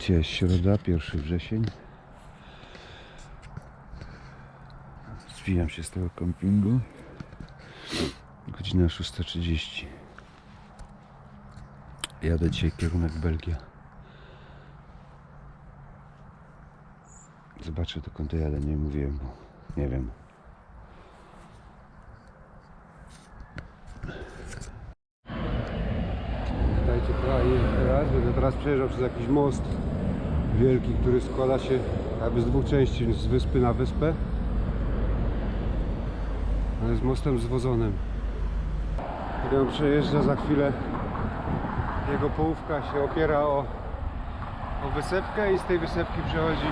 Dzisiaj jest środa, 1 wrzesień. Zwijam się z tego kempingu. Godzina 6.30. Jadę dzisiaj kierunek Belgia. Zobaczę dokąd jadę, nie mówiłem, bo nie wiem. Witajcie kochani, teraz będę teraz przejeżdżał przez jakiś most wielki, który składa się jakby z dwóch części, z wyspy na wyspę. Ale z mostem zwozonym. On przejeżdża za chwilę, jego połówka się opiera o, o wysepkę i z tej wysepki przechodzi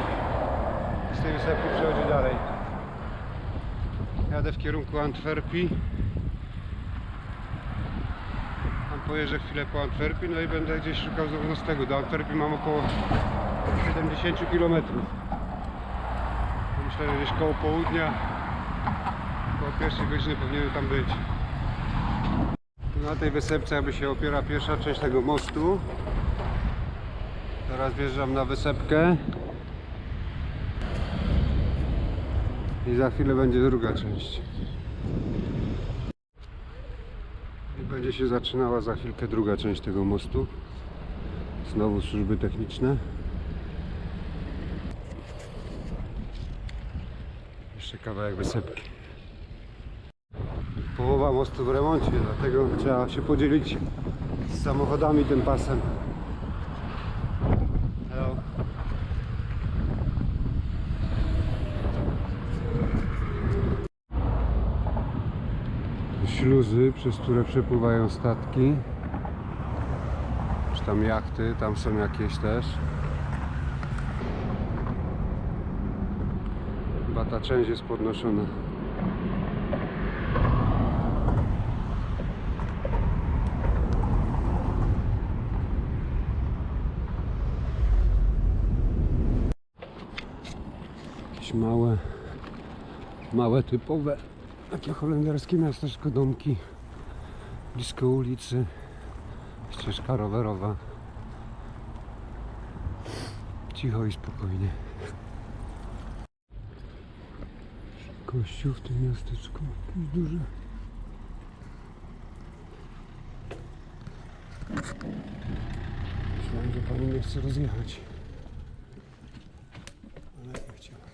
z tej wysepki przechodzi dalej. Jadę w kierunku Antwerpii. Tam pojeżdżę chwilę po Antwerpii, no i będę gdzieś szukał znowu nocnego. Do Antwerpii mam około 70 km. Myślę, że gdzieś koło południa, koło pierwszej godziny powinienem tam być. Na tej wysepce jakby się opiera pierwsza część tego mostu. Teraz wjeżdżam na wysepkę. I za chwilę będzie druga część. Będzie się zaczynała za chwilkę druga część tego mostu. Znowu służby techniczne. Jeszcze kawałek wysepki. Połowa mostu w remoncie, dlatego trzeba się podzielić z samochodami tym pasem. Hello. Śluzy, przez które przepływają statki. Czy tam jachty, tam są jakieś też. Chyba ta część jest podnoszona. Jakieś małe, małe typowe takie holenderskie miasteczko, domki blisko ulicy, ścieżka rowerowa. Cicho i spokojnie. Kościół w tym miasteczku, jakiś duży. Myślałem, że pani nie chce rozjechać. Ale nie chciała.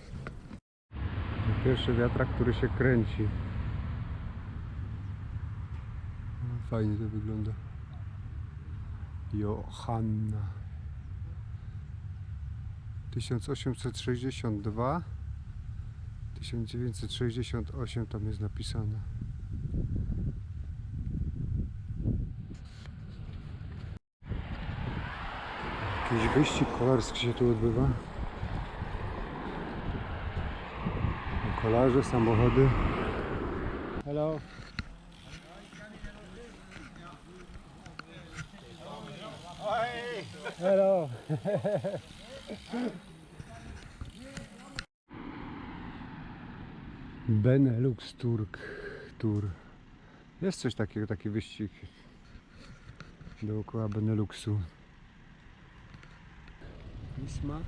Pierwszy wiatrak, który się kręci. No, Fajnie to wygląda. Johanna. 1862 1968 tam jest napisane. Jakiś wyścig kolarski się tu odbywa. Kolarze, samochody. Hello. Hello. Benelux Turk Tour. Jest coś takiego, taki wyścig dookoła Beneluxu. Pisma.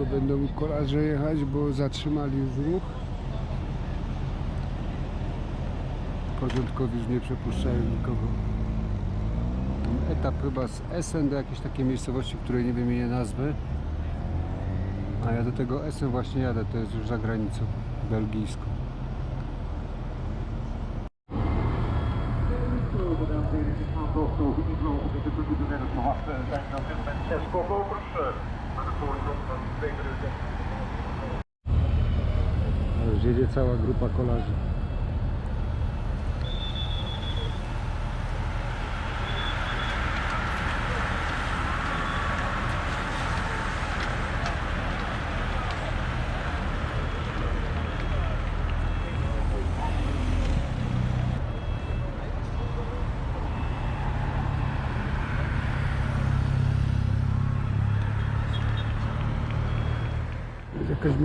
Niedługo będą kolarze jechać, bo zatrzymali już ruch. Porządkowi już nie przepuszczają nikogo. Ten etap chyba z Essen do jakiejś takiej miejscowości, której nie wymienię nazwy. A ja do tego Essen właśnie jadę, to jest już za granicą belgijską. Już jedzie cała grupa kolarzy.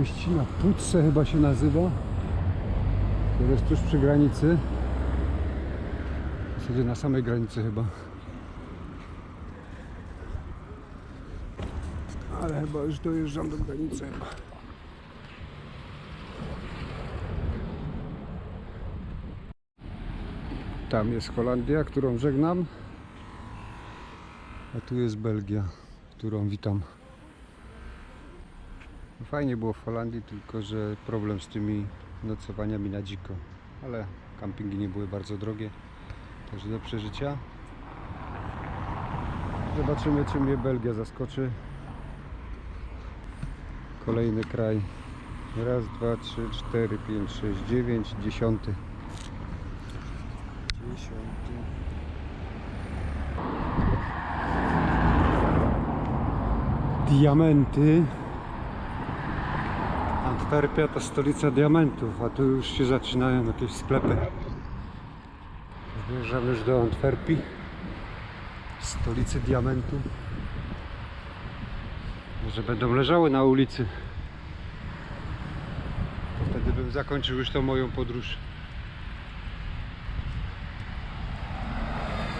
Mieścina, Putce chyba się nazywa. To jest tuż przy granicy. W zasadzie na samej granicy chyba. Ale chyba już dojeżdżam do granicy. Tam jest Holandia, którą żegnam. A tu jest Belgia, którą witam. Fajnie było w Holandii, tylko że problem z tymi nocowaniami na dziko. Ale kampingi nie były bardzo drogie, także do przeżycia. Zobaczymy, czy mnie Belgia zaskoczy. Kolejny kraj. Raz, dwa, trzy, cztery, pięć, sześć, dziewięć, dziesiąty. Dziesiąty. Diamenty. Antwerpia to stolica diamentów, a tu już się zaczynają jakieś sklepy. Zmierzamy już do Antwerpii, stolicy diamentu. Może będą leżały na ulicy. Wtedy bym zakończył już tą moją podróż.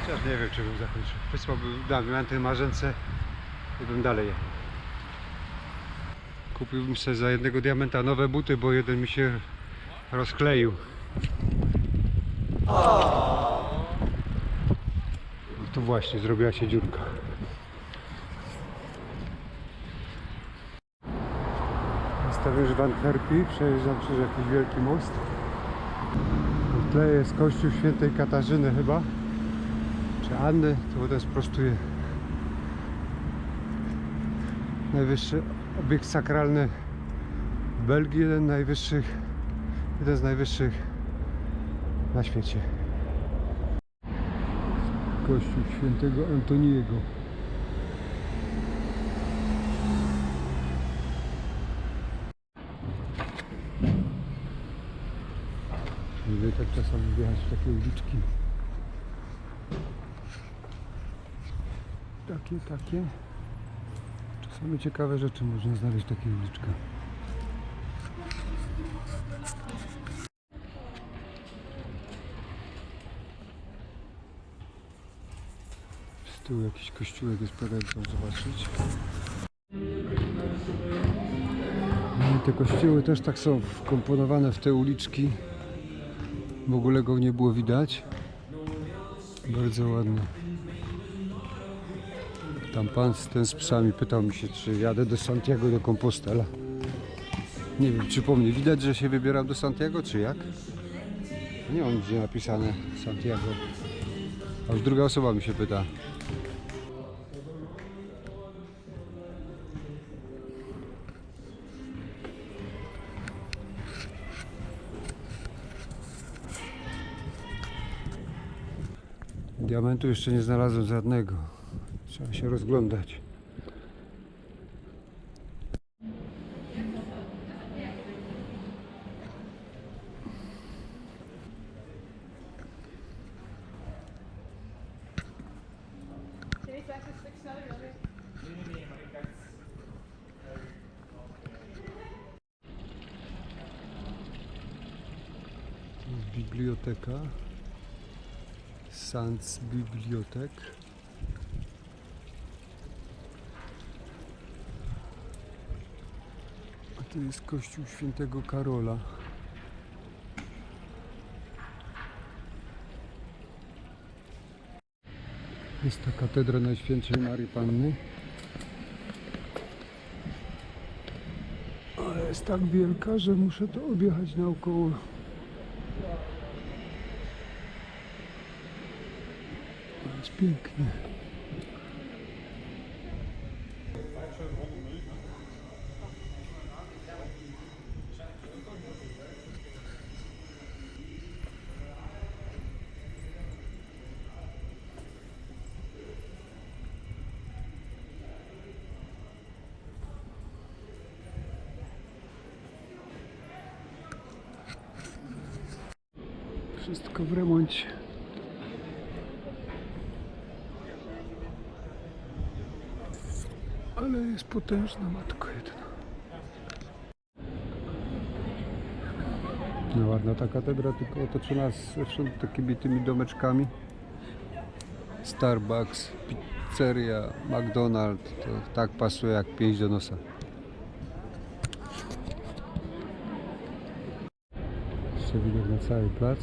Chociaż nie wiem, czy bym zakończył. Wysłałbym diamenty marzence i bym dalej jechał. Kupiłbym sobie za jednego diamenta nowe buty, bo jeden mi się rozkleił. No to właśnie, zrobiła się dziurka. Już w Antwerpii, przejeżdżam przez jakiś wielki most. W tle jest kościół świętej Katarzyny chyba, czy Anny, to potem sprostuję. Najwyższy obiekt sakralny Belgii, jeden, najwyższych, jeden z najwyższych na świecie. Kościół świętego Antoniego. Lubię tak czasami wjechać w takie uliczki. Takie, takie. Czasami ciekawe rzeczy można znaleźć w uliczkach. Z tyłu jakiś kościółek jest polecam zobaczyć. No te kościoły też tak są wkomponowane w te uliczki. W ogóle go nie było widać. Bardzo ładne. Tam pan z- ten z psami pytał mi się, czy jadę do Santiago do Compostela. Nie wiem, czy po mnie widać, że się wybieram do Santiago, czy jak? Nie mam gdzie napisane Santiago. A już druga osoba mi się pyta. Diamentu jeszcze nie znalazłem żadnego. Trzeba się rozglądać. Biblioteka. Sans Bibliotek. A tu jest kościół świętego Karola. Jest to katedra Najświętszej Marii Panny. Ale jest tak wielka, że muszę to objechać naokoło. Jest pięknie. Wszystko w remoncie. Ale jest potężna matko jedna. No ładna ta katedra, tylko otoczona zewsząd takimi tymi domeczkami. Starbucks, pizzeria, McDonald's, to tak pasuje jak pięść do nosa. Jeszcze widok na cały plac.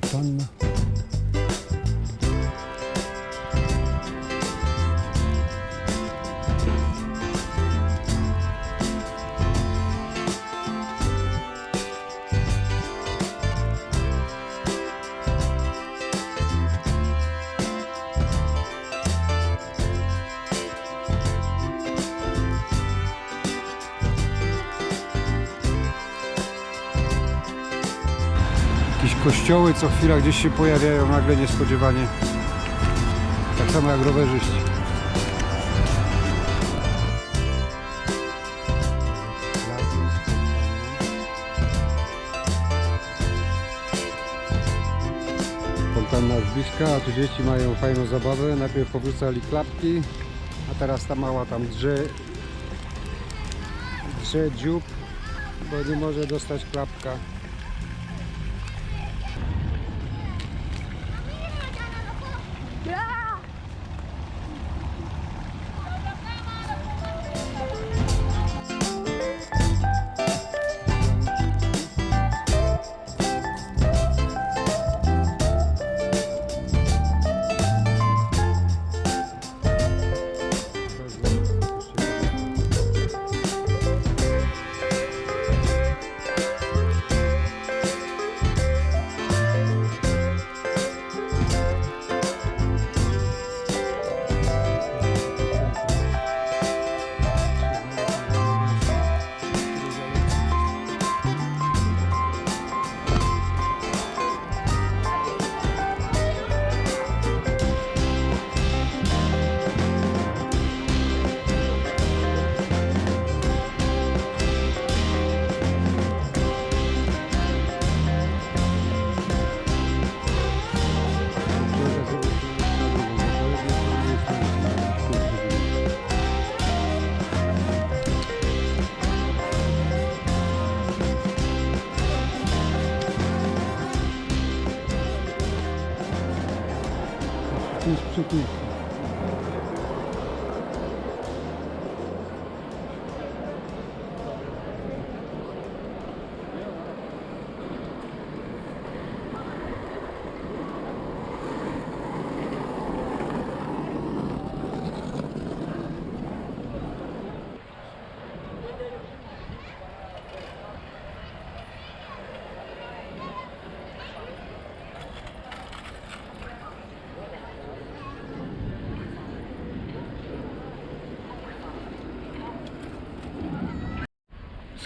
Done. Kościoły co chwila gdzieś się pojawiają nagle niespodziewanie. Tak samo jak rowerzyści. Fontanna z bliska, a tu dzieci mają fajną zabawę. Najpierw powrzucali klapki, a teraz ta mała tam drze, drze dziób, bo nie może dostać klapka.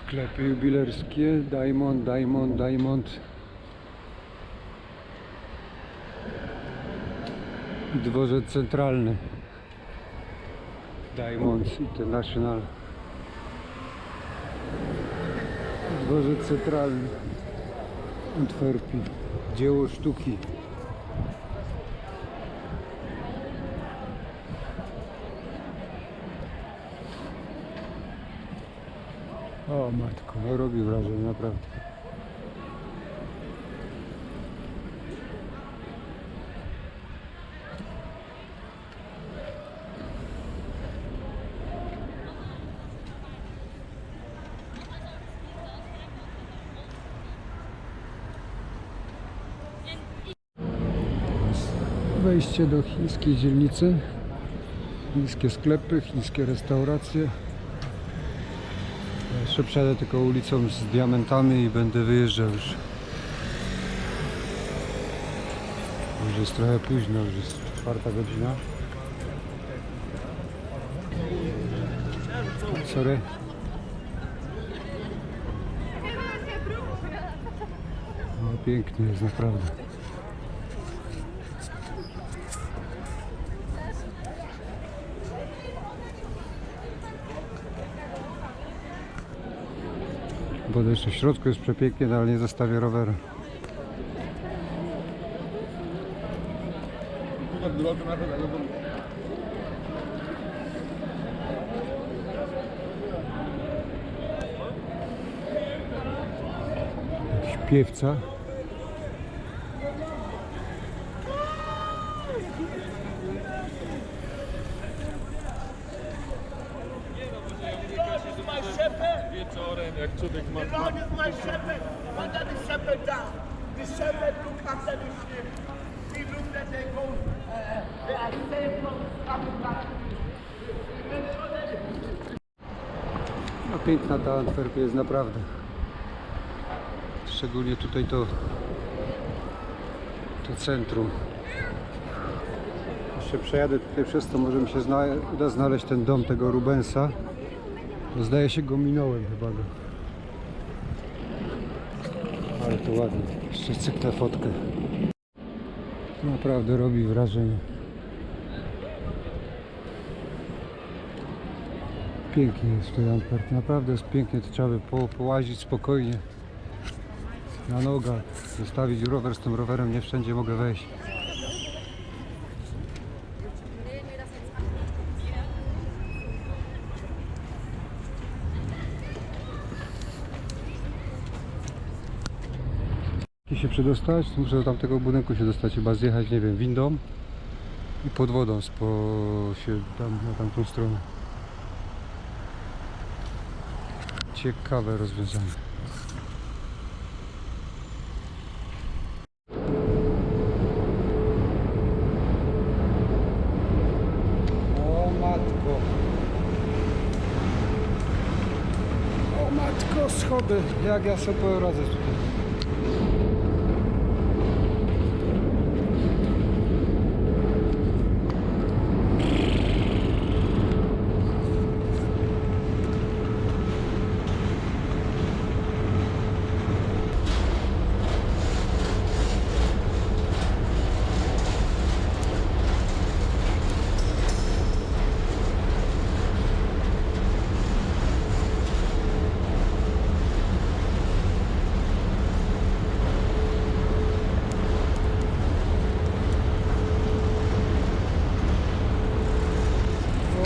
Sklepy jubilerskie, Diamond, Diamond, Diamond. Dworzec centralny. Diamonds International. Dworzec centralny. Antwerpii. Dzieło sztuki. Matko, no robi wrażenie naprawdę. Wejście do chińskiej dzielnicy. Chińskie sklepy, chińskie restauracje. Jeszcze przejadę tylko ulicą z diamentami i będę wyjeżdżał już. Już jest trochę późno, już jest czwarta godzina. Sorry. No pięknie jest naprawdę. Podejście. W środku jest przepięknie, no ale nie zostawię roweru. Jakiś piewca. Ta Antwerpia jest naprawdę. Szczególnie tutaj to to centrum. Jeszcze przejadę tutaj przez to, może mi się zna, uda znaleźć ten dom tego Rubensa. Bo zdaje się go minąłem chyba go. Ale to ładnie. Jeszcze cyknę fotkę. Naprawdę robi wrażenie. Pięknie jest tutaj Antwerp, naprawdę jest pięknie, to trzeba by po, połazić spokojnie na nogach, zostawić rower z tym rowerem, nie wszędzie mogę wejść. Jak się przedostać, to muszę do tamtego budynku się dostać, chyba zjechać, nie wiem, windą i pod wodą spo się tam, na tamtą stronę. Ciekawe rozwiązanie. O matko. O matko, schody. Jak ja sobie poradzę tutaj.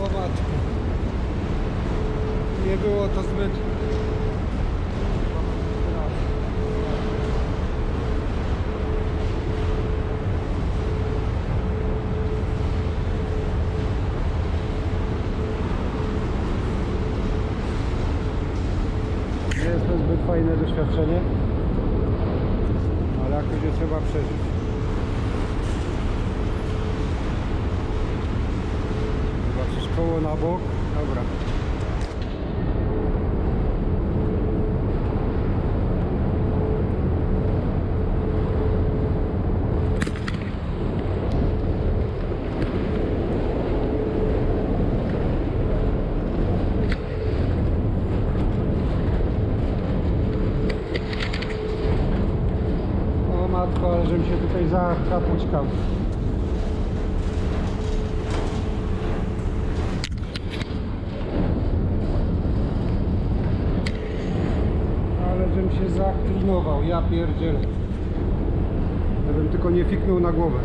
O matko. Nie było to zbyt... Nie jest to zbyt fajne doświadczenie, je trzeba przeżyć. Zobaczysz koło na bok. Dobra. O matko, ale tutaj zapućkał. Ale żebym się zaklinował, ja pierdzielę. Żebym tylko nie fiknął na głowę.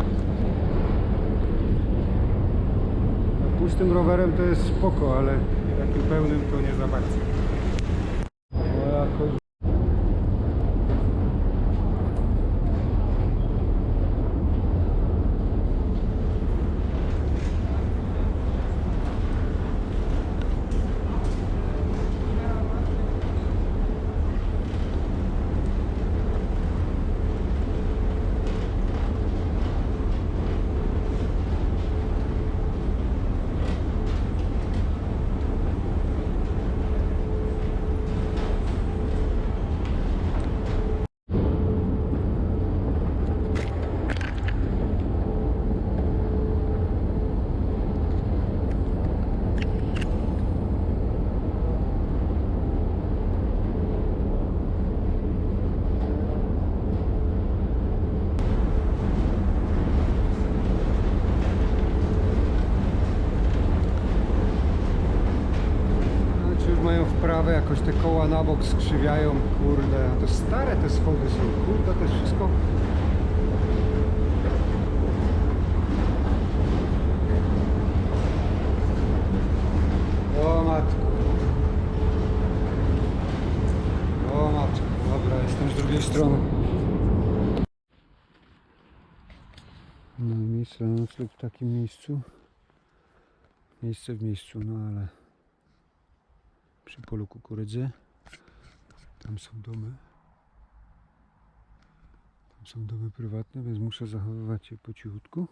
Pustym rowerem to jest spoko, ale takim pełnym to nie za bardzo. Te koła na bok skrzywiają, kurde, to stare te schody są, kurde, to jest wszystko... O matko. O matko, dobra, jestem z drugiej strony. No miejsce na nocleg w takim miejscu. Miejsce w miejscu, no ale przy polu kukurydzy. Tam są domy. Tam są domy prywatne, więc muszę zachowywać się po cichutku.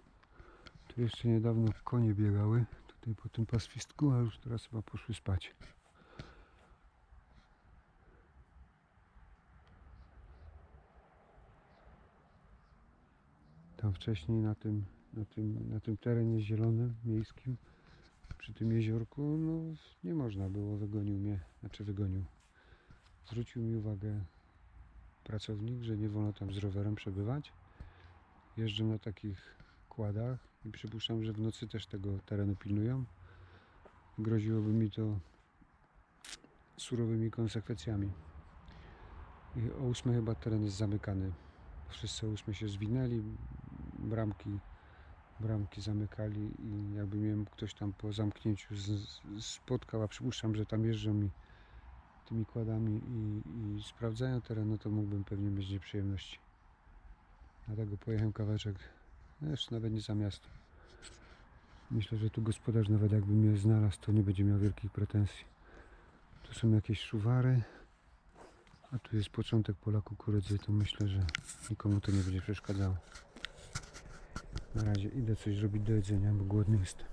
Tu jeszcze niedawno konie biegały, tutaj po tym pastwistku, a już teraz chyba poszły spać. Tam wcześniej na tym, na tym, na tym terenie zielonym, miejskim, przy tym jeziorku, no nie można było, wygonił mnie, znaczy wygonił. Zwrócił mi uwagę pracownik, że nie wolno tam z rowerem przebywać. Jeżdżę na takich kładach i przypuszczam, że w nocy też tego terenu pilnują. Groziłoby mi to surowymi konsekwencjami. I o 8 chyba teren jest zamykany. Wszyscy o 8 się zwinęli, bramki, bramki zamykali i jakby mnie ktoś tam po zamknięciu z, z, spotkał, a przypuszczam, że tam jeżdżą mi tymi kładami i, i sprawdzają teren, no to mógłbym pewnie mieć nieprzyjemności. Dlatego pojechałem kawałeczek, jeszcze nawet nie za miasto. Myślę, że tu gospodarz nawet jakby mnie znalazł, to nie będzie miał wielkich pretensji. Tu są jakieś szuwary, a tu jest początek pola kukurydzy, to myślę, że nikomu to nie będzie przeszkadzało. Na razie idę coś zrobić do jedzenia, bo głodny jestem.